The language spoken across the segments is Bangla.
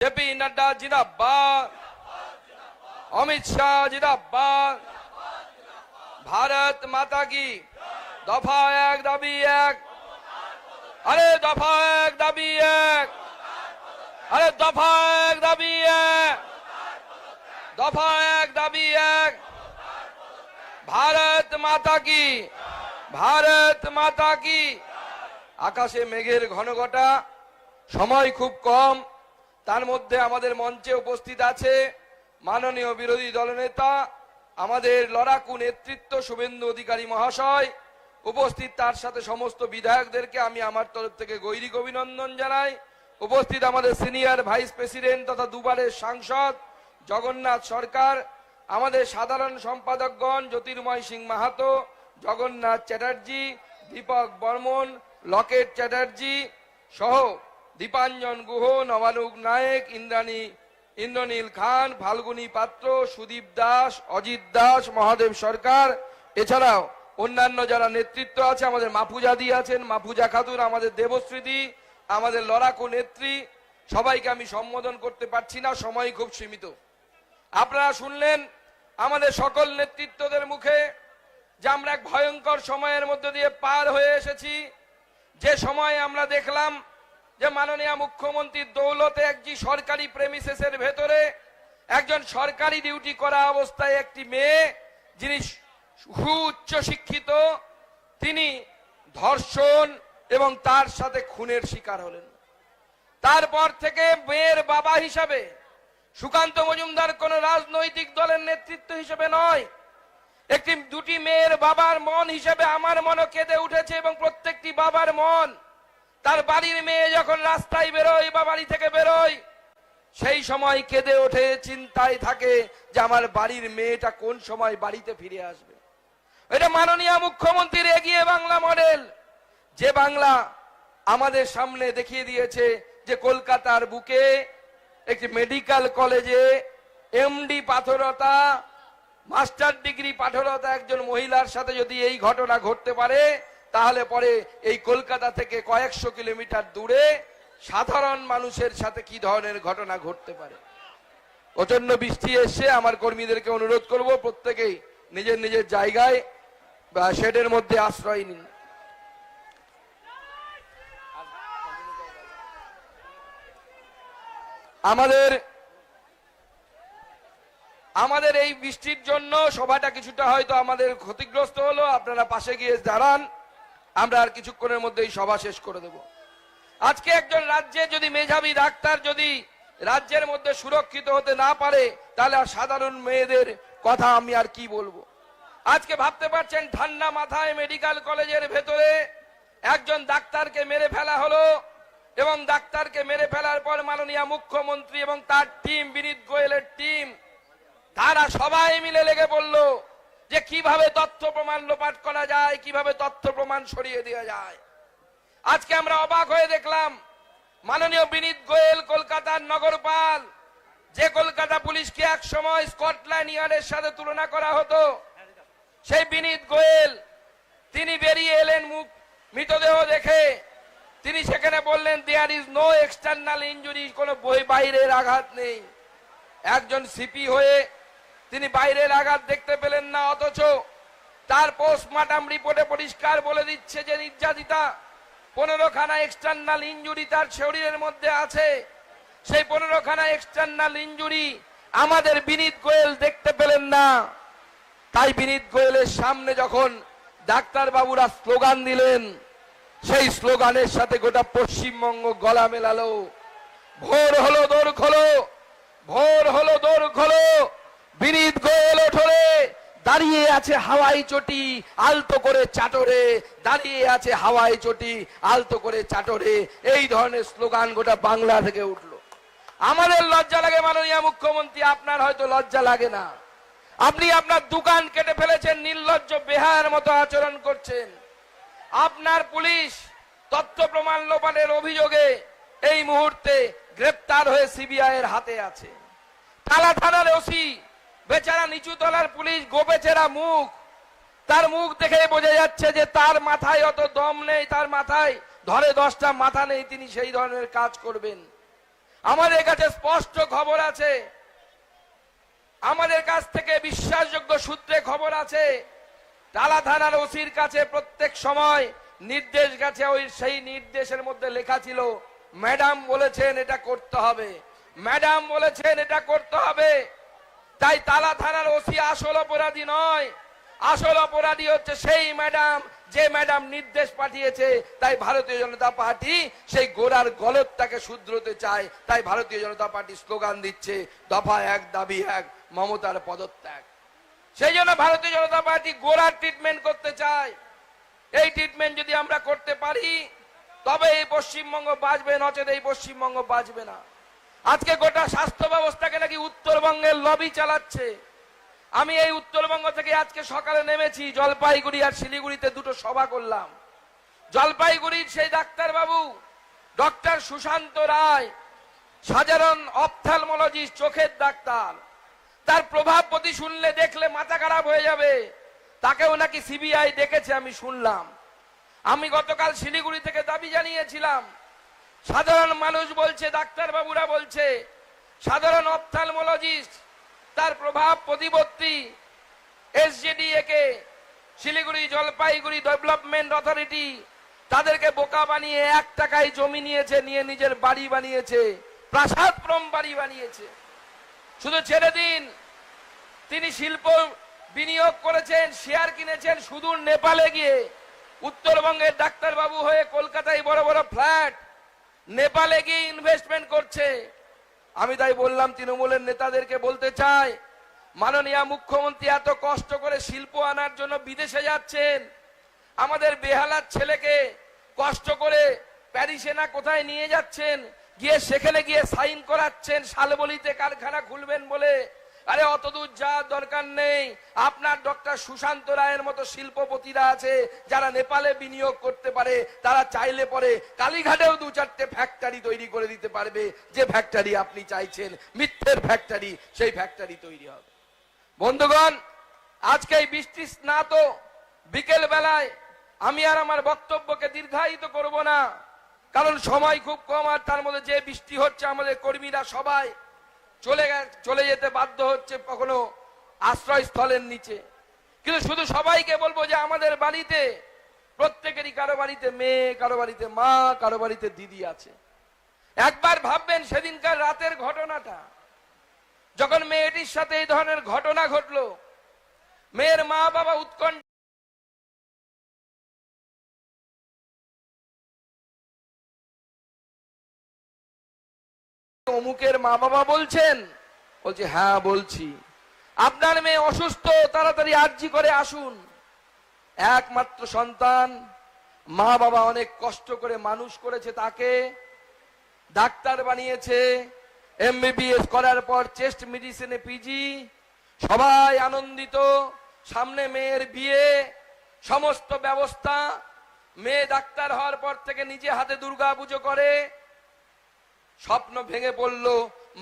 জেপি নাড্ডা জিন্দাবাদ অমিত শাহ জিন্দাবাদ ভারত মাতা কি দফা এক দাবি এক আরে দফা এক দাবি এক আরে দফা এক দাবি এক দফা এক দাবি এক ভারত মাতা কি ভারত মাতা কি আকাশে মেঘের ঘন ঘটা সময় খুব কম। তার মধ্যে আমাদের মঞ্চে উপস্থিত আছে মাননীয় বিরোধী দলনেতা, আমাদের লড়াকু নেতৃত্ব শুভেন্দু অধিকারী মহাশয়। উপস্থিত তার সাথে সমস্ত বিধায়কদেরকে আমি আমার তরফ থেকে গৈরিক অভিনন্দন জানাই। উপস্থিত আমাদের সিনিয়র ভাইস প্রেসিডেন্ট তথা দুবারের সাংসদ জগন্নাথ সরকার, আমাদের সাধারণ সম্পাদকগণ জ্যোতির্ময় সিং মাহাতো, জগন্নাথ চ্যাটার্জি, দীপক বর্মন, লকেট চ্যাটার্জি সহ দীপাঞ্জন গুহ নবানুক নায়েক, ইন্দ্রাণী, ইন্দ্রনীল খান, ফাল্গুনী পাত্র, সুদীপ দাস, অজিত দাস, মহাদেব সরকার। এছাড়াও অন্যান্য যারা নেতৃত্ব আছে, আমাদের মাফুজাদি আছেন মাফুজা খাতুন আমাদের দেবশ্রীদি, আমাদের লড়াকু নেত্রী। সবাইকে আমি সম্বোধন করতে পারছি না সময় খুব সীমিত। আপনারা শুনলেন আমাদের সকল নেতৃত্বদের মুখে যে আমরা এক ভয়ঙ্কর সময়ের মধ্যে দিয়ে পার হয়ে এসেছি। যে সময় আমরা দেখলাম যে মাননীয় মুখ্যমন্ত্রীর দৌলতে একটি সরকারি প্রেমিসেসের ভেতরে একজন সরকারি ডিউটি করা অবস্থায় একটি মেয়ে, যিনি সুউচ্চ শিক্ষিত, তিনি ধর্ষণ এবং তার সাথে খুনের শিকার হলেন। তারপর থেকে মেয়ের বাবা হিসাবে সুকান্ত মজুমদার কোন রাজনৈতিক দলের নেতৃত্ব হিসেবে নয়। একটি, দুটি মেয়ের বাবার মন হিসেবে আমার মনও কেঁদে উঠেছে এবং প্রত্যেকটি বাবার মন তার বাড়ির মেয়ে যখন রাস্তায় বেরোয়, বা বাড়ি থেকে বেরোয়, সেই সময় কেঁদে ওঠে, চিন্তায় থাকে যে আমার বাড়ির মেয়েটা কোন সময় বাড়িতে ফিরে আসবে। এটা মাননীয় মুখ্যমন্ত্রীর এগিয়ে বাংলা মডেল। যে বাংলা আমাদের সামনে দেখিয়ে দিয়েছে যে কলকাতার বুকে একটি মেডিকেল কলেজে এমডি পাথরতা, মাস্টার ডিগ্রি পাথরতা একজন মহিলার সাথে যদি এই ঘটনা ঘটতে পারে তাহলে পরে এই কলকাতা থেকে কয়েকশো কিলোমিটার দূরে সাধারণ মানুষের সাথে কি ধরনের ঘটনা ঘটতে পারে? প্রচণ্ড বৃষ্টি এসছে আমার কর্মীদেরকে অনুরোধ করব প্রত্যেকেই নিজের নিজের জায়গায়, বা শেডের মধ্যে আশ্রয় নিন। আমাদের আমাদের এই বৃষ্টির জন্য সভাটা কিছুটা হয়তো আমাদের ক্ষতিগ্রস্ত হলো, আপনারা পাশে গিয়ে দাঁড়ান। আমরা আর কিছুক্ষণের মধ্যে এই সভা শেষ করে দেব। আজকে একজন রাজ্যে যদি মেধাবী ডাক্তার যদি রাজ্যের মধ্যে সুরক্ষিত হতে না পারে, তাহলে আর সাধারণ মেয়েদের কথা আমি আর কি বলব? আজকে ভাবতে পারছেন ঠান্ডা মাথায় মেডিকেল কলেজের ভেতরে একজন ডাক্তারকে মেরে ফেলা হলো এবং ডাক্তারকে মেরে ফেলার পর মাননীয় মুখ্যমন্ত্রী এবং তার টিম বিনীত গোয়েলের টিম তারা সবাই মিলে লেগে পড়ল। যে কীভাবে তথ্য প্রমাণ লোপাট করা যায়, কীভাবে তথ্য প্রমাণ সরিয়ে দেওয়া যায়। আজকে আমরা অবাক হয়ে দেখলাম, মাননীয় বিনীত গোয়েল কলকাতার নগরপাল, যে কলকাতা পুলিশকে এক সময় স্কটল্যান্ড ইয়ার্ডের সাথে তুলনা করা হতো, সেই বিনীত গোয়েল, তিনি বেরিয়ে এলেন মুখ, মৃতদেহ দেখে। তিনি সেখানে বললেন there is no external injury কোনো বই বাইরের আঘাত নেই। একজন সিপি হয়ে তিনি বাইরের আঘাত দেখতে পেলেন না, অথচ তার পোস্টমর্টম রিপোর্টে পরিষ্কার বলে দিচ্ছে যে নির্যাতিতা পনেরো খানা এক্সটার্নাল ইঞ্জুরি তার শরীরের মধ্যে আছে। সেই পনেরো খানা এক্সটার্নাল ইঞ্জুরি আমাদের বিনীত গোয়েল দেখতে পেলেন না। তাই বিনীত গোয়েলের সামনে যখন ডাক্তার বাবুরা স্লোগান দিলেন, সেই স্লোগানের সাথে গোটা পশ্চিমবঙ্গ গলা মেলালো। ভোর হলো দৌড় খোলো। ভোর হলো দৌড় খোলো। বিনীত গোল ওঠরে। দাঁড়িয়ে আছে হাওয়াই চটি, আলতো করে চাটরে। দাঁড়িয়ে আছে হাওয়াই চটি, আলতো করে চাটরে। এই ধরনের স্লোগান গোটা বাংলা থেকে উঠল। আমাদের লজ্জা লাগে মাননীয় মুখ্যমন্ত্রী, আপনার হয়তো লজ্জা লাগে না। আপনি আপনার দোকান কেটে ফেলেছেন, নির্লজ্জ বেহার মতো আচরণ করছেন। আপনার পুলিশ তথ্য প্রমাণ লোপানের অভিযোগে এই মুহূর্তে গ্রেপ্তার হয়ে সিবিআই এর হাতে আছে। তালা থানার ওসি বেচারা নিচু তলার পুলিশ গোবেচেরা মুখ। তার মুখ দেখে বোঝা যাচ্ছে যে তার মাথায় অত দম নেই, তার মাথায় ধরে দশটা মাথা নেই তিনি সেই ধরনের কাজ করবেন। আমাদের কাছে স্পষ্ট খবর আছে। আমাদের কাছ থেকে বিশ্বাসযোগ্য সূত্রে খবর আছে। টালা থানার ওসির কাছে প্রত্যেক সময় নির্দেশ গেছে, ওই সেই নির্দেশের মধ্যে লেখা ছিল, ম্যাডাম বলেছেন এটা করতে হবে। ম্যাডাম বলেছেন এটা করতে হবে। তাই তালা থানার ওসি আসল অপরাধী নয়। আসল অপরাধী হচ্ছে সেই ম্যাডাম, যে ম্যাডাম নির্দেশ পাঠিয়েছে, তাই ভারতীয় জনতা পার্টি সেই গোড়ার গলতটাকে শুধরোতে চায়, তাই ভারতীয় জনতা পার্টি স্লোগান দিচ্ছে, দফা এক, দাবি এক, মমতার পদত্যাগ। সেই জন্য ভারতীয় জনতা পার্টি গোড়ার ট্রিটমেন্ট করতে চায়। এই ট্রিটমেন্ট যদি আমরা করতে পারি, তবে এই পশ্চিমবঙ্গ বাঁচবে, নচেত এই পশ্চিমবঙ্গ বাঁচবে না। আজকে গোটা স্বাস্থ্য ব্যবস্থাকে নাকি উত্তরবঙ্গের লবি চালাচ্ছে। আমি এই উত্তরবঙ্গ থেকে আজকে সকালে নেমেছি, জলপাইগুড়ি আর শিলিগুড়িতে দুটো সভা করলাম। জলপাইগুড়ির সেই ডাক্তার বাবু ডক্টর সুশান্ত রায়, সাধারণ অপথ্যালমোলজিস্ট চোখের ডাক্তার। তার প্রভাব প্রতি শুনলে দেখলে মাথা খারাপ হয়ে যাবে। তাকেও নাকি সিবিআই ডেকেছে, আমি শুনলাম। আমি গতকাল শিলিগুড়ি থেকে দাবি জানিয়েছিলাম সাধারণ মানুষ বলছে ডাক্তার বাবুরা বলছে, সাধারণ অপথ্যালমোলজিস্ট তার প্রভাব প্রতিপত্তি এসজেডিএ কে, শিলিগুড়ি জলপাইগুড়ি ডেভেলপমেন্ট অথরিটি, তাদেরকে বোকা বানিয়ে এক টাকায় জমি নিয়েছে, নিয়ে নিজের বাড়ি বানিয়েছে প্রাসাদপ্রম বাড়ি বানিয়েছে। শুধু ছেড়ে দিন, তিনি শিল্প বিনিয়োগ করেছেন, শেয়ার কিনেছেন, সুদূর নেপালে গিয়ে উত্তরবঙ্গের ডাক্তারবাবু হয়ে কলকাতায় বড় বড় ফ্ল্যাট নেপালে গিয়ে ইনভেস্টমেন্ট করছে। আমি তাই বললাম, তৃণমূলের নেতাদেরকে বলতে চাই, মাননীয় মুখ্যমন্ত্রী এত কষ্ট করে শিল্প আনার জন্য বিদেশে যাচ্ছেন। আমাদের বেহালার ছেলেকে কষ্ট করে প্যারিসে না কোথায় নিয়ে যাচ্ছেন? গিয়ে সেখানে গিয়ে সাইন করাচ্ছেন, শালবলিতে কারখানা খুলবেন বলে। আরে অতদূর যাওয়ার দরকার নেই। আপনার ডক্টর সুশান্ত রায়ের মতো শিল্পপতিরা আছে, যারা নেপালে বিনিয়োগ করতে পারে, তারা চাইলে পরে কালীঘাটেও দু চারটে ফ্যাক্টরি তৈরি করে দিতে পারবে। যে ফ্যাক্টরি আপনি চাইছেন, মিথ্যের ফ্যাক্টরি সেই ফ্যাক্টরি তৈরি হবে। বন্ধুগণ, আজকে এই বৃষ্টি স্নাত বিকেল বেলায় আমি আর আমার বক্তব্যকে দীর্ঘায়িত করব না। কারণ সময় খুব কম আর তার মধ্যে যে বৃষ্টি হচ্ছে আমাদের কর্মীরা সবাই চলে চলে যেতে বাধ্য হচ্ছে কখনো আশ্রয়স্থলের নিচে। কিন্তু শুধু সবাইকে বলব যে আমাদের বাড়িতে, প্রত্যেকেরই কারও বাড়িতে মেয়ে, কারও বাড়িতে মা, কারও বাড়িতে দিদি আছে। একবার ভাববেন সেদিনকার রাতের ঘটনাটা। যখন মেয়েটির সাথে এই ধরনের ঘটনা ঘটলো, মেয়ের মা বাবা উৎকণ্ঠ অমুকের মা বাবা বলছেন? বলছে হ্যাঁ বলছি। আপনার মেয়ে অসুস্থ, তাড়াতাড়ি আর্জি করে আসুন। একমাত্র সন্তান, মা বাবা অনেক কষ্ট করে মানুষ করেছে তাকে, ডাক্তার বানিয়েছে, এমবিবিএস করার পর চেস্ট মেডিসিনে পিজি, সবাই আনন্দিত, সামনে মেয়ের বিয়ে, সমস্ত ব্যবস্থা, মেয়ে ডাক্তার হওয়ার পর থেকে নিজে হাতে দুর্গা পুজো করে স্বপ্ন ভেঙে পড়ল,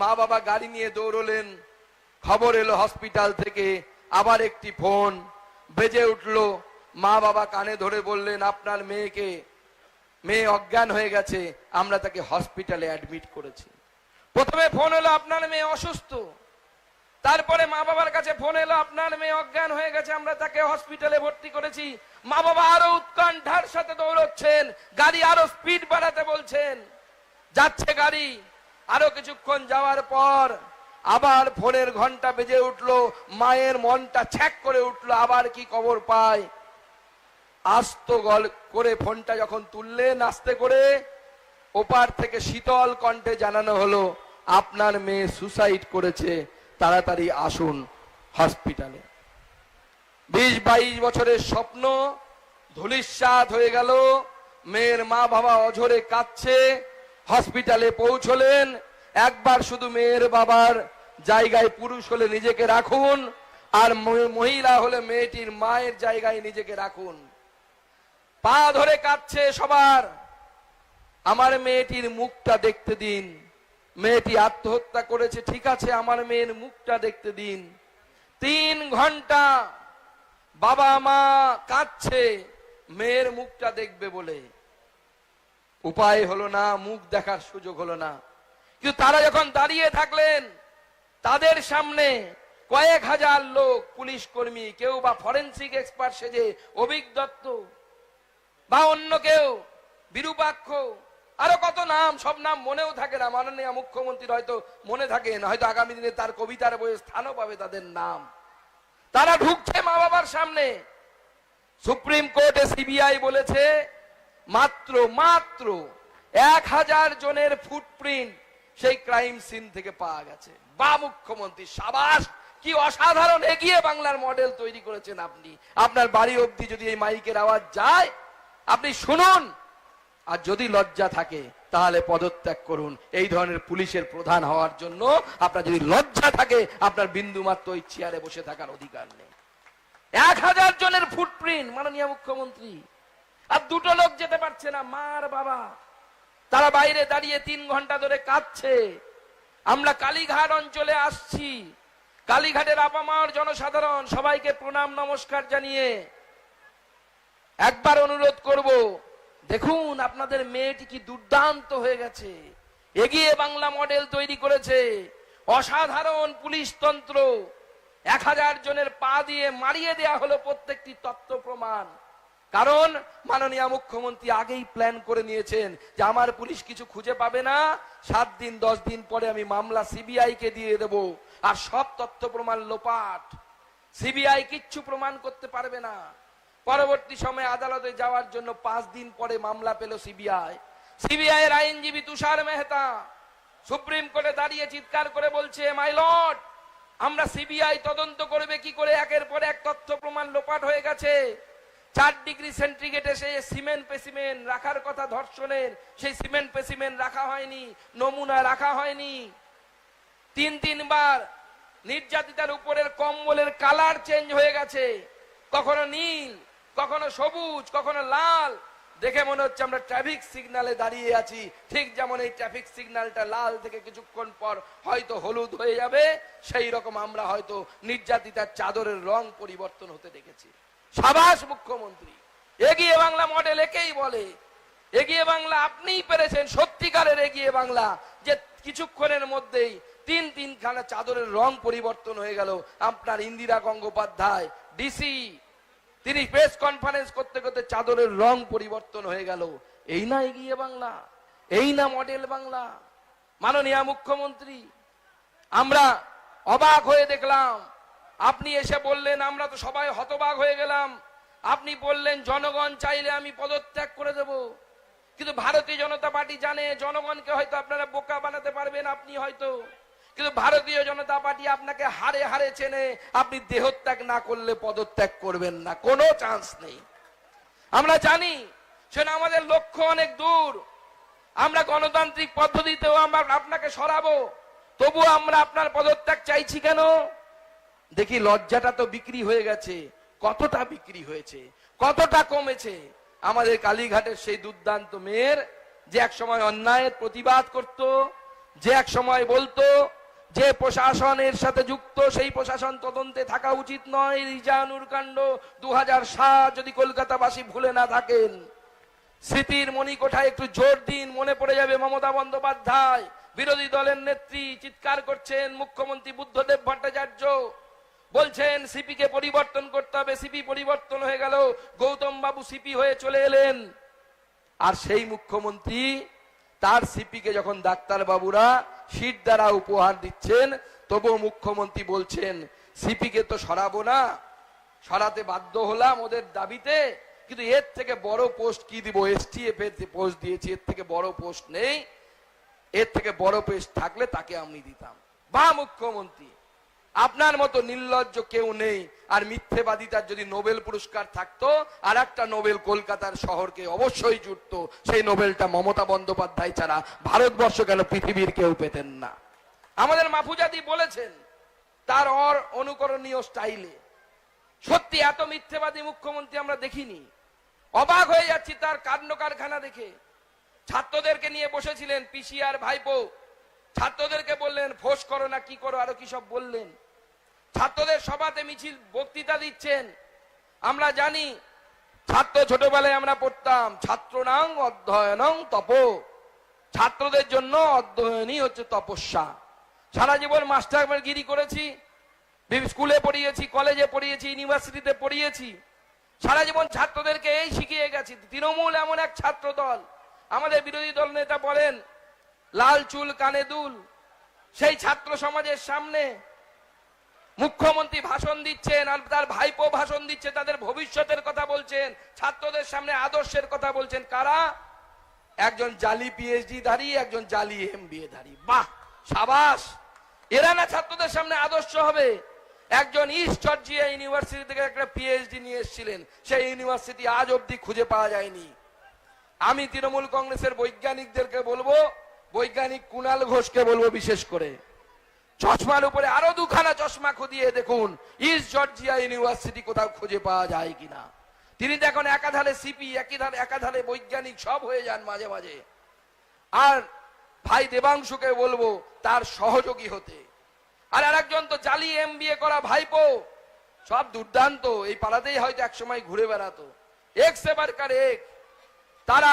মা বাবা গাড়ি নিয়ে দৌড়লেন। খবর এলো হসপিটাল থেকে, আবার একটি ফোন। বেজে উঠল, মা বাবা কানে ধরে বললেন, আপনার মেয়েকে, মেয়ে অজ্ঞান হয়ে গেছে, আমরা তাকে হসপিটালে অ্যাডমিট করেছি। প্রথমে ফোন এলো, আপনার মেয়ে অসুস্থ। তারপরে মা বাবার কাছে ফোন এলো, আপনার মেয়ে অজ্ঞান হয়ে গেছে, আমরা তাকে হসপিটালে ভর্তি করেছি। মা বাবা আরও উৎকণ্ঠার সাথে দৌড়চ্ছেন, গাড়ি আরও স্পিড বাড়াতে বলছেন। যাচ্ছে গাড়ি। আরও কিছুক্ষণ যাওয়ার পর আবার ফোনের ঘণ্টা বেজে উঠল, মায়ের মনটা ছ্যাক করে উঠল, আবার কি খবর পায় আস্ত গল করে ফোনটা যখন তুললেন আস্তে করে ওপার থেকে শীতল কণ্ঠে জানানো হলো, আপনার মেয়ে সুসাইড করেছে, তাড়াতাড়ি আসুন হসপিটালে। বিশ বাইশ বছরের স্বপ্ন ধুলিস্বাদ হয়ে গেল, মেয়ের মা বাবা অঝরে কাঁদছে হসপিটালে পৌঁছলেন। একবার শুধু মেয়ের বাবার জায়গায় পুরুষ হলে নিজেকে রাখুন, আর মহিলা হলে মেয়েটির মায়ের জায়গায় নিজেকে রাখুন। পা ধরে কাঁদছে সবার। আমার মেয়েটির মুখটা দেখতে দিন। মেয়েটি আত্মহত্যা করেছে, ঠিক আছে, আমার মেয়ের মুখটা দেখতে দিন। তিন ঘণ্টা বাবা মা কাঁদছে, মেয়ের মুখটা দেখবে বলে। উপায় হলো না, মুখ দেখার সুযোগ হলো না। কিন্তু তারা যখন দাঁড়িয়ে থাকলেন, তাদের সামনে কয়েক হাজার লোক, পুলিশ কর্মী, কেউ বা ফরেন্সিক এক্সপার্ট সেজে অভিক দত্ত বা অন্য কেউ, বিরূপাক্ষ, আরও কত নাম, সব নাম মনেও থাকে না। মাননীয় মুখ্যমন্ত্রীর হয়তো মনে থাকেন হয়তো আগামী দিনে তার কবিতার বইয়ে স্থানও পাবে তাদের নাম। তারা ঢুকছে মা বাবার সামনে। সুপ্রিম কোর্টে সিবিআই বলেছে মাত্র মাত্র এক হাজার জনের ফুটপ্রিন্ট সেই ক্রাইম সিন থেকে পাওয়া গেছে। বা মুখ্যমন্ত্রী সাবাস, কি অসাধারণ এগিয়ে বাংলার মডেল তৈরি করেছেন আপনি। আপনার বাড়ি অবধি যদি এই মাইকের আওয়াজ যায়, আপনি শুনুন। আর যদি লজ্জা থাকে, তাহলে পদত্যাগ করুন। এই ধরনের পুলিশের প্রধান হওয়ার জন্য আপনার যদি লজ্জা থাকে, আপনার বিন্দু মাত্র ওই চেয়ারে বসে থাকার অধিকার নেই। এক হাজার জনের ফুটপ্রিন্ট মাননীয় মুখ্যমন্ত্রী। আর দুটো লোক যেতে পারছে না। মার বাবা। তারা বাইরে দাঁড়িয়ে তিন ঘণ্টা ধরে কাঁদছে। আমরা কালীঘাট অঞ্চলে আসছি। কালীঘাটের আপামার জনসাধারণ সবাইকে প্রণাম, নমস্কার জানিয়ে একবার অনুরোধ করব, দেখুন আপনাদের মেয়েটি কি দুর্দান্ত হয়ে গেছে। এগিয়ে বাংলা মডেল তৈরি করেছে। অসাধারণ পুলিশ তন্ত্র। এক হাজার জনের পা দিয়ে মারিয়ে দেয়া হলো প্রত্যেকটি তত্ত্ব প্রমাণ। কারণ মাননীয় মুখ্যমন্ত্রী আগেই প্ল্যান করে নিয়েছেন যে আমার পুলিশ কিছু খুঁজে পাবে না, সাত দিন, দশ দিন পরে আমি মামলা সিবিআই কে দিয়ে দেব। আর সব তথ্য প্রমাণ লোপাট। সিবিআই কিচ্ছু প্রমাণ করতে পারবে না। পরবর্তী সময়ে আদালতে যাওয়ার জন্য পাঁচ দিন পরে মামলা পেল সিবিআই সিবিআই এর আইনজীবী তুষার মেহতা সুপ্রিম কোর্টে দাঁড়িয়ে চিৎকার করে বলছে মাই লর্ড আমরা সিবিআই তদন্ত করবে কি করে? একের পর এক তথ্য প্রমাণ লোপাট হয়ে গেছে। চার ডিগ্রি সেন্টিগ্রেডে সেই সিমেন্ট পেসিমেন্ট রাখার কথা ধর্ষণের, সেই সিমেন্ট পেসিমেন্ট রাখা হয়নি, নমুনা রাখা হয়নি। তিন, তিনবার নির্যাতিতার উপরের কম্বলের কালার চেঞ্জ হয়ে গেছে। কখনো নীল, কখনো সবুজ, কখনো লাল। দেখে মনে হচ্ছে আমরা ট্রাফিক সিগনালে দাঁড়িয়ে আছি। ঠিক যেমন এই ট্রাফিক সিগন্যালটা লাল থেকে কিছুক্ষণ পর হয়তো হলুদ হয়ে যাবে সেই রকম আমরা হয়তো নির্যাতিতার চাদরের রং পরিবর্তন হতে দেখেছি। সাবাস মুখ্যমন্ত্রী। এগিয়ে বাংলা মডেল একেই বলে। এগিয়ে বাংলা আপনিই পেরেছেন, সত্যিকারের এগিয়ে বাংলা, যে কিছুক্ষণের মধ্যেই তিন তিনখানা চাদরের রং পরিবর্তন হয়ে গেল। আপনার ইন্দিরা গঙ্গোপাধ্যায় ডিসি তিনি প্রেস কনফারেন্স করতে করতে চাদরের রং পরিবর্তন হয়ে গেল। এই না এগিয়ে বাংলা, এই না মডেল বাংলা। মাননীয় মুখ্যমন্ত্রী, আমরা অবাক হয়ে দেখলাম আপনি এসে বললেন, আমরা তো সবাই হতবাক হয়ে গেলাম। আপনি বললেন, জনগণ চাইলে আমি পদত্যাগ করে দেব। কিন্তু ভারতীয় জনতা পার্টি জানে, জনগণকে হয়তো আপনারা বোকা বানাতে পারবেন, আপনি হয়তো। কিন্তু ভারতীয় জনতা পার্টি আপনাকে হারে হারে চেনে, আপনি দেহত্যাগ না করলে পদত্যাগ করবেন না। কোনো চান্স নেই। আমরা জানি, সেটা আমাদের লক্ষ্য অনেক দূর। আমরা গণতান্ত্রিক পদ্ধতিতেও আমরা আপনাকে সরাবো। তবুও আমরা আপনার পদত্যাগ চাইছি কেন? দেখি লজ্জাটা তো বিক্রি হয়ে গেছে। কতটা বিক্রি হয়েছে? কতটা কমেছে? আমাদের কালীঘাটের সেই দুর্দান্ত মেয়ের যে এক সময় অন্যায়ের প্রতিবাদ করত, যে এক সময় বলতো, যে প্রশাসনের সাথে যুক্ত, সেই প্রশাসন তদন্তে থাকা উচিত নয়। রিজানুর কাণ্ড দু হাজার সাত যদি কলকাতাবাসী ভুলে না থাকেন। স্মৃতির মণিকোঠায় একটু জোর দিন মনে পড়ে যাবে মমতা বন্দ্যোপাধ্যায়। বিরোধী দলের নেত্রী চিৎকার করছেন মুখ্যমন্ত্রী বুদ্ধদেব ভট্টাচার্য। বলছেন সিপি কে পরিবর্তন করতে হবে, সিপি পরিবর্তন হয়ে গেল, গৌতম বাবু সিপি হয়ে চলে এলেন। আর সেই মুখ্যমন্ত্রী, তার সিপি কে যখন ডাক্তার বাবুরা সিট দ্বারা উপহার দিচ্ছেন, তবুও মুখ্যমন্ত্রী বলছেন সিপি কে তো সরাবো না, সরাতে বাধ্য হলাম ওদের দাবিতে, কিন্তু এর থেকে বড় পোস্ট কি দিব? এসটিএফ এর পোস্ট দিয়েছি, এর থেকে বড় পোস্ট নেই, এর থেকে বড় পোস্ট থাকলে তাকে আমি দিতাম। বা মুখ্যমন্ত্রী আপনার মতো নির্লজ্জ কেউ নেই। আর মিথ্যেবাদিতার যদি নোবেল পুরস্কার থাকতো আর একটা নোবেল কলকাতার শহরকে অবশ্যই জুটতো। সেই নোবেলটা মমতা বন্দ্যোপাধ্যায় ছাড়া ভারতবর্ষ কেন পৃথিবীর কেউ পেতেন না? আমাদের মাফুজাদি বলেছেন, তার অর অনুকরণীয় স্টাইলে। সত্যি, এত মিথ্যেবাদী মুখ্যমন্ত্রী আমরা দেখিনি। অবাক হয়ে যাচ্ছি তার কাণ্ড কারখানা দেখে। ছাত্রদেরকে নিয়ে বসেছিলেন পিসিআর ভাইপো। ছাত্রদেরকে বললেন, ফোস করো না, কি করো? আরও কি সব বললেন। ছাত্রদের সভাতে মিছিল, বক্তৃতা দিচ্ছেন। আমরা জানি, ছাত্র ছোটবেলায় আমরা পড়তাম ছাত্র নাং অধ্যয়নং তপ। ছাত্রদের জন্য অধ্যয়নই হচ্ছে তপস্যা। সারা জীবন মাস্টার গিরি করেছি স্কুলে পড়িয়েছি, কলেজে পড়িয়েছি, ইউনিভার্সিটিতে পড়িয়েছি। সারা জীবন ছাত্রদেরকে এই শিখিয়ে গেছি, তৃণমূল এমন এক ছাত্র দল আমাদের বিরোধী দল নেতা বলেন লাল চুল, কানে দুল। সেই ছাত্র সমাজের সামনে মুখ্যমন্ত্রী ভাষণ দিচ্ছেন আর তার ভাইপো ভাষণ দিচ্ছে, তাদের ভবিষ্যতের কথা বলছেন, ছাত্রদের সামনে আদর্শের কথা বলছেন। কারা? একজন জালি পিএইচডি ধারী, একজন জালি এম বিএ ধারী। বাহ, সাবাস! এরা না ছাত্রদের সামনে আদর্শ হবে? একজন ইস্ট জর্জিয়া ইউনিভার্সিটি থেকে একটা পিএইচডি নিয়ে এসেছিলেন। সেই ইউনিভার্সিটি আজ অবধি খুঁজে পাওয়া যায়নি। আমি তৃণমূল কংগ্রেসের বৈজ্ঞানিকদেরকে বলব বৈজ্ঞানিক কুণাল ঘোষকে বলব বিশেষ করে। চশমার উপরে আরও দুখানা চশমা খুঁজিয়ে দেখুন, ইস্ট জর্জিয়া ইউনিভার্সিটি কোথাও খুঁজে পাওয়া যায় কিনা। তিনি তো এখন একাধারে সিপি একই ধারে একাধারে বৈজ্ঞানিক সব হয়ে যান মাঝে মাঝে। আর ভাই দেবাংশুকে বলব তার সহযোগী হতে। আর আরেকজন তো জালি এম করা ভাইপো। সব দুর্দান্ত, এই পাড়াতেই হয়তো একসময় ঘুরে বেড়াতো। এক সেবার কার এক, তারা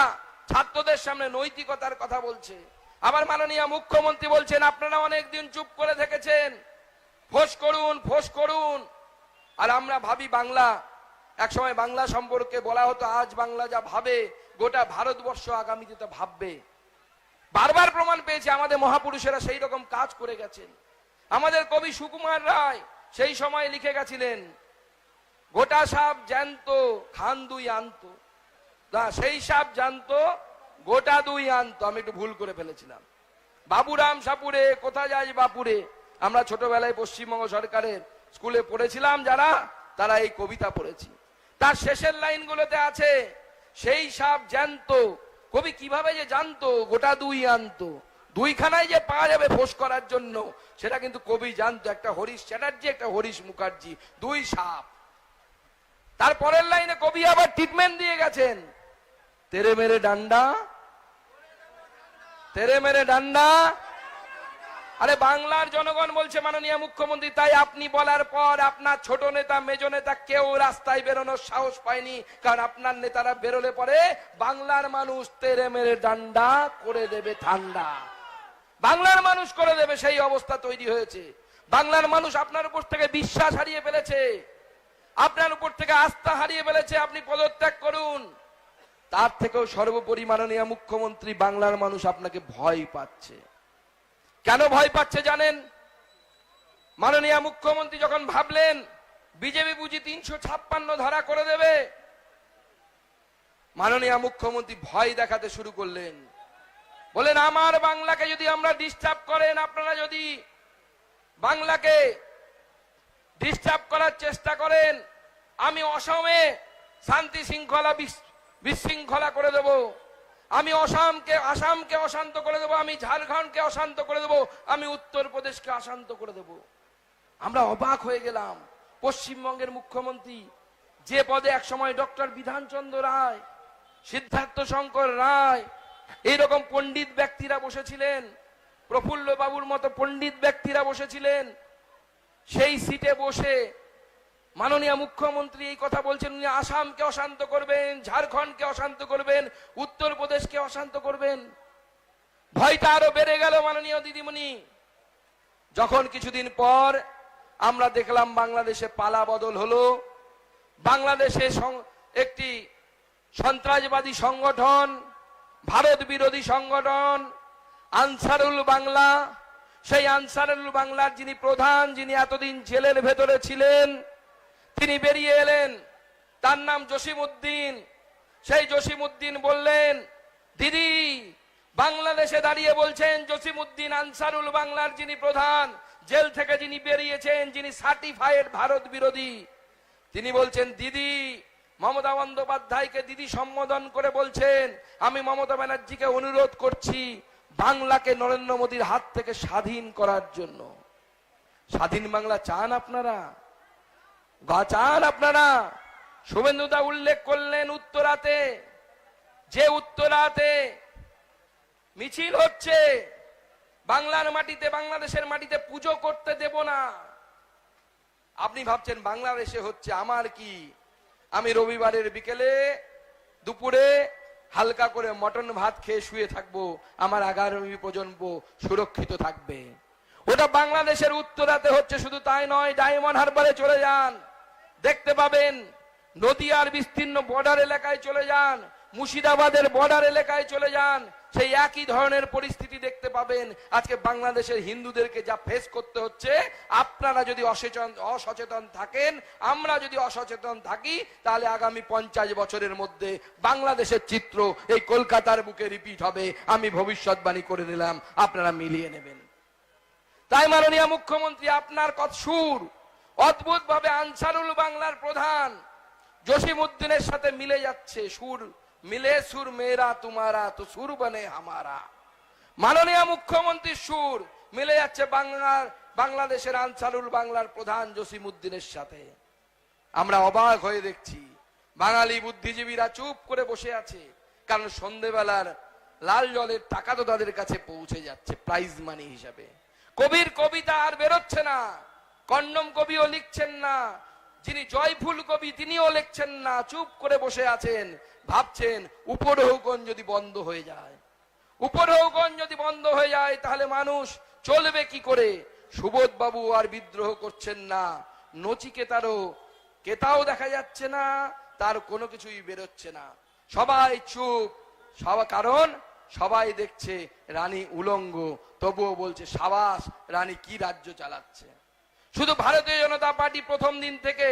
ছাত্রদের সামনে নৈতিকতার কথা বলছে। আবার মাননীয় মুখ্যমন্ত্রী বলছেন, আপনারা অনেকদিন চুপ করে থেকেছেন। ফোস করুন ফোস করুন। আর আমরা ভাবি বাংলা, একসময় বাংলা সম্পর্কে বলা হতো, আজ বাংলা যা ভাবে, গোটা ভারতবর্ষ আগামীতে তা ভাববে। বারবার প্রমাণ পেয়েছে, আমাদের মহাপুরুষেরা সেই রকম কাজ করে গেছেন। আমাদের কবি সুকুমার রায় সেই সময় লিখে গেছিলেন, গোটা সাপ জ্যান্ত খান দুই আনত সেই সাপ জানতো গোটা দুই আনতো আমি একটু ভুল করে ফেলেছিলাম। বাবুরাম সাপুরে কোথা যাই বাপুরে? আমরা ছোটবেলায় পশ্চিমবঙ্গ সরকারের স্কুলে পড়েছিলাম যারা, তারা এই কবিতা পড়েছি। তার শেষের লাইনগুলোতে আছে, সেই সাপ জ্যান্ত, কবি কীভাবে যে জানতো গোটা দুই আনতো? দুইখানায় যে পাওয়া যাবে ফোস করার জন্য, সেটা কিন্তু কবি জানতো। একটা হরিশ চ্যাটার্জি, একটা হরিশ মুখার্জি, দুই সাপ। তারপরের লাইনে কবি আবার ট্রিটমেন্ট দিয়ে গেছেন। তেরে মেরে ডান্ডা তেরে মেরে ডান্ডা আরে বাংলার জনগণ বলছে মাননীয় মুখ্যমন্ত্রী তাই আপনি বলার পর আপনার ছোট নেতা, মেজ নেতা কেউ রাস্তায় বেরোনোর সাহস পায়নি। কারণ আপনার নেতারা বেরোলে পরে বাংলার মানুষ তেরে মেরে ডান্ডা করে দেবে ঠান্ডা। বাংলার মানুষ করে দেবে, সেই অবস্থা তৈরি হয়েছে। বাংলার মানুষ আপনার উপর থেকে বিশ্বাস হারিয়ে ফেলেছে। আপনার উপর থেকে আস্থা হারিয়ে ফেলেছে। আপনি পদত্যাগ করুন। তার থেকেও সর্বোপরি মাননীয় মুখ্যমন্ত্রী বাংলার মানুষ আপনাকে ভয় পাচ্ছে। কেন ভয় পাচ্ছে জানেন? মাননীয় মুখ্যমন্ত্রী যখন ভাবলেন, বিজেপি বুঝি তিনশো ছাপ্পান্ন ধারা করে দেবে, মাননীয় মুখ্যমন্ত্রী ভয় দেখাতে শুরু করলেন। বলেন আমার বাংলাকে যদি আমরা ডিস্টার্ব করেন, আপনারা যদি বাংলাকে ডিস্টার্ব করার চেষ্টা করেন, আমি অসমে শান্তি শৃঙ্খলা বিশৃঙ্খলা করে দেব। আমি অসমকে, আসামকে অশান্ত করে দেব, আমি ঝাড়খণ্ডকে অশান্ত করে দেব, আমি উত্তরপ্রদেশকে অশান্ত করে দেব। আমরা অবাক হয়ে গেলাম। পশ্চিমবঙ্গের মুখ্যমন্ত্রী যে পদে একসময় ডক্টর বিধানচন্দ্র রায়, সিদ্ধার্থ শঙ্কর রায়, এইরকম পণ্ডিত ব্যক্তিরা বসেছিলেন প্রফুল্ল বাবুর মতো পণ্ডিত ব্যক্তিরা বসেছিলেন, সেই সিটে বসে মাননীয় মুখ্যমন্ত্রী এই কথা বলছেন, উনি আসামকে অশান্ত করবেন, ঝাড়খণ্ডকে অশান্ত করবেন, উত্তরপ্রদেশকে অশান্ত করবেন। ভয়টা আরও বেড়ে গেল মাননীয় দিদিমণি। যখন কিছুদিন পর আমরা দেখলাম বাংলাদেশে পালা বদল হলো, বাংলাদেশে একটি সন্ত্রাসবাদী সংগঠন, ভারত বিরোধী সংগঠন, আনসারুল বাংলা। সেই আনসারুল বাংলার যিনি প্রধান, যিনি এতদিন জেলের ভেতরে ছিলেন তিনি বেরিয়ে এলেন। তার নাম জসিমউদ্দিন। সেই জসিমউদ্দিন বললেন, দিদি, বাংলাদেশে দাঁড়িয়ে বলছেন জসিমউদ্দিন আনসারুল বাংলার যিনি প্রধান, জেল থেকে যিনি বেরিয়েছেন, যিনি সার্টিফাইড ভারত বিরোধী। তিনি বলছেন, দিদি, মমতা বন্দ্যোপাধ্যায়কে দিদি সম্বোধন করে বলছেন, আমি মমতা ব্যানার্জিকে অনুরোধ করছি বাংলাকে নরেন্দ্র মোদীর হাত থেকে স্বাধীন করার জন্য। স্বাধীন বাংলা চান আপনারা? গা চান আপনারা। শুভেন্দুদা উল্লেখ করলেন উত্তরাতে। যে উত্তরাতে মিছিল হচ্ছে, বাংলার মাটিতে, বাংলাদেশের মাটিতে পুজো করতে দেব না। আপনি ভাবছেন বাংলাদেশে হচ্ছে আমার কি? আমি রবিবারের বিকেলে দুপুরে হালকা করে মটন ভাত খেয়ে শুয়ে থাকব, আমার আগামী প্রজন্ম সুরক্ষিত থাকবে। ওটা বাংলাদেশের উত্তরাতে হচ্ছে, শুধু তাই নয়, ডায়মন্ড হারবারে চলে যান। দেখতে পাবেন, নদিয়ার বিস্তীর্ণ বর্ডার এলাকায় চলে যান, মুর্শিদাবাদের বর্ডার এলাকায় চলে যান, সেই একই ধরনের পরিস্থিতি দেখতে পাবেন। আজকে বাংলাদেশের হিন্দুদেরকে যা ফেস করতে হচ্ছে, আপনারা যদি অসচেতন অসচেতন থাকেন, আমরা যদি অসচেতন থাকি, তাহলে আগামী পঞ্চাশ বছরের মধ্যে বাংলাদেশের চিত্র এই কলকাতার বুকে রিপিট হবে। আমি ভবিষ্যৎবাণী করে নিলাম আপনারা মিলিয়ে নেবেন। তাই মাননীয় মুখ্যমন্ত্রী, আপনার কত সুর? অদ্ভুত ভাবে আনসারুল বাংলার প্রধান জসিম উদ্দিনের সাথে মিলে যাচ্ছে সুর। মিলে সুর মেরা তোমারা, তো সুর বনে হামারা মাননীয় মুখ্যমন্ত্রীর সুর। মিলে যাচ্ছে বাংলার, বাংলাদেশের আনসারুল বাংলার প্রধান জসিম উদ্দিনের সাথে। আমরা অবাক হয়ে দেখছি, বাঙালি বুদ্ধিজীবীরা চুপ করে বসে আছে, কারণ সন্ধেবেলার লাল জলের টাকা তো তাদের কাছে পৌঁছে যাচ্ছে প্রাইজ মানি হিসাবে। কবির কবিতা আর বেরোচ্ছে না। কন্ডম কবিও লিখছেন না। যিনি জয়ফুল কবি, তিনিও লিখছেন না। চুপ করে বসে আছেন, ভাবছেন, উপরহগণ যদি বন্ধ হয়ে যায়। উপরহগণ যদি বন্ধ হয়ে যায়, তাহলে মানুষ চলবে কি করে? সুবোধ বাবু আর বিদ্রোহ করছেন না। নচিকেতারও কেতাও দেখা যাচ্ছে না, তার কোনো কিছুই বেরোচ্ছে না। সবাই চুপ, সব, কারণ সবাই দেখছে রানী উলঙ্গ, তবুও বলছে, সাবাস, রানী কি রাজ্য চালাচ্ছে? শুধু ভারতীয় জনতা পার্টি প্রথম দিন থেকে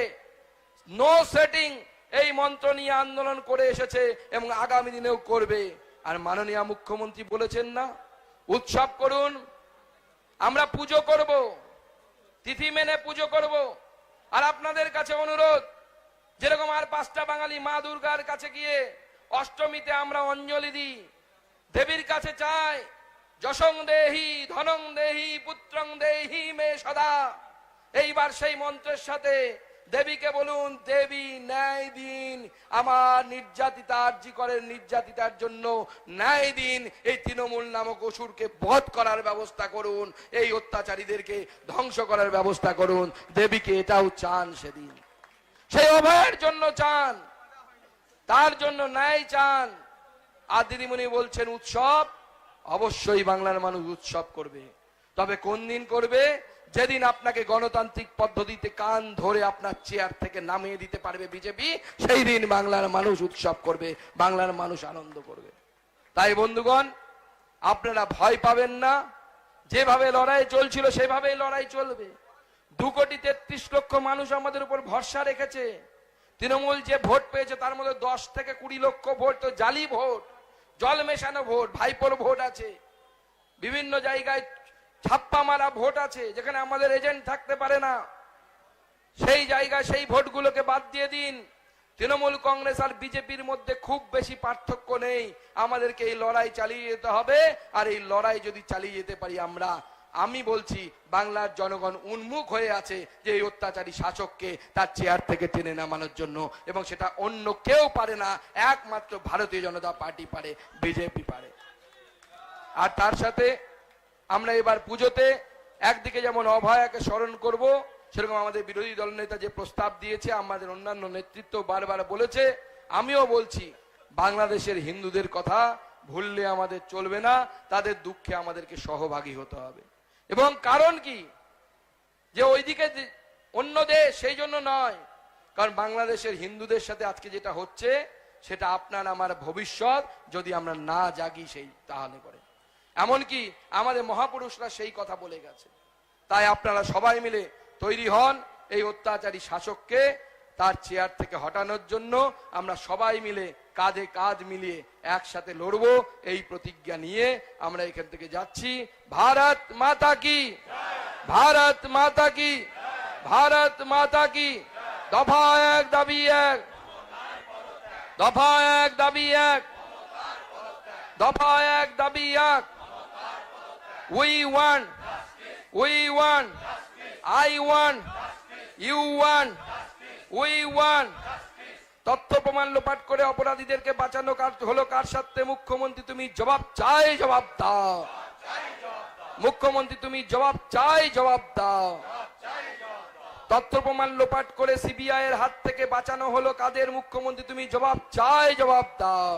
নো সেটিং এই মন্ত্র নিয়ে আন্দোলন করে এসেছে এবং আগামী দিনেও করবে। আর মাননীয় মুখ্যমন্ত্রী বলেছেন না, উৎসব করুন, আমরা পুজো করব, তিথি মেনে পুজো করব। আর আপনাদের কাছে অনুরোধ, যেরকম আর পাঁচটা বাঙালি মা দুর্গার কাছে গিয়ে অষ্টমীতে আমরা অঞ্জলি দিই, দেবীর কাছে চাই, যশং দেহি, ধনং দেহি, পুত্রং দেহি মে সদা। এইবার সেই মন্ত্রের সাথে দেবীকে বলুন, দেবী, ন্যায় দিন। আমার নির্যাতিতার জিকরের নির্যাতিতার জন্য। ন্যায় দিন। এই তৃণমূল নামক অসুরকে বধ করার ব্যবস্থা করুন। এই অত্যাচারীদেরকে ধ্বংস করার ব্যবস্থা করুন। দেবীকে এটাও চান সেদিন। সেই অভয়ের জন্য চান। তার জন্য ন্যায় চান। আর দিদিমণি বলছেন, উৎসব অবশ্যই বাংলার মানুষ উৎসব করবে। তবে কোন দিন করবে? যেদিন আপনাকে গণতান্ত্রিক পদ্ধতিতে কান ধরে আপনার চেয়ার থেকে নামিয়ে দিতে পারবে বিজেপি, সেই দিন বাংলার মানুষ উৎসব করবে, বাংলার মানুষ আনন্দ করবে। তাই বন্ধুগণ, আপনারা ভয় পাবেন না। যেভাবে লড়াই চলছিল, সেভাবেই লড়াই চলবে। দু কোটি তেত্রিশ লক্ষ মানুষ আমাদের উপর ভরসা রেখেছে। তৃণমূল যে ভোট পেয়েছে, তার মধ্যে দশ থেকে কুড়ি লক্ষ ভোট তো জালি ভোট, জল মেশানো ভোট, ভাইপোর ভোট আছে। বিভিন্ন জায়গায় ছাপ্পা মারা ভোট আছে, যেখানে আমাদের এজেন্ট থাকতে পারে না। সেই জায়গায় সেই ভোটগুলোকে বাদ দিয়ে দিন। তৃণমূল কংগ্রেস আর বিজেপির মধ্যে খুব বেশি পার্থক্য নেই। আমাদেরকে এই লড়াই চালিয়ে যেতে হবে, আর এই লড়াই যদি চালিয়ে যেতে পারি আমরা। আমি বলছি, বাংলার জনগণ উন্মুখ হয়ে আছে যে এই অত্যাচারী শাসককে তার চেয়ার থেকে টেনে নামানোর জন্য, এবং সেটা অন্য কেউ পারে না, একমাত্র ভারতীয় জনতা পার্টি পারে, বিজেপি পারে। আর তার সাথে আমরা এবার পুজোতে একদিকে যেমন অভয়াকে স্মরণ করব, সেরকম আমাদের বিরোধী দল নেতা যে প্রস্তাব দিয়েছে, আমাদের অন্যান্য নেতৃত্ব বারবার বলেছে, আমিও বলছি, বাংলাদেশের হিন্দুদের কথা ভুললে আমাদের চলবে না, তাদের দুঃখে আমাদেরকে সহভাগী হতে হবে। এবং কারণ কি? যে ওইদিকে অন্য দেশ, সেই জন্য নয়। কারণ বাংলাদেশের হিন্দুদের সাথে আজকে যেটা হচ্ছে, সেটা আপনার আমার ভবিষ্যৎ, যদি আমরা না জাগি সেই, তাহলে করে এমনকি আমাদের মহাপুরুষরা সেই কথা বলে গেছে। তাই আপনারা সবাই মিলে তৈরি হন এই অত্যাচারী শাসককে তার চেয়ার থেকে হটানোর জন্য। আমরা সবাই মিলে কাঁধে কাঁধ মিলিয়ে একসাথে লড়বো এই প্রতিজ্ঞা নিয়ে আমরা এখান থেকে যাচ্ছি। ভারত মাতা কি? ভারত মাতা কি? ভারত মাতা কি? দফা এক, দাবি এক। দফা এক, দাবি এক। দফা এক, দাবি এক। We want we want I want you want we want তথ্য প্রমাণ লোপাট করে অপরাধীদেরকে বাঁচানো কার, হলো কার সাথে মুখ্যমন্ত্রী, তুমি জবাব চাই, জবাব দাও। মুখ্যমন্ত্রী, তুমি জবাব চাই, জবাব দাও। তথ্য প্রমাণ লোপাট করে সিবিআই এর হাত থেকে বাঁচানো হলো কাদের? মুখ্যমন্ত্রী, তুমি জবাব চাই, জবাব দাও।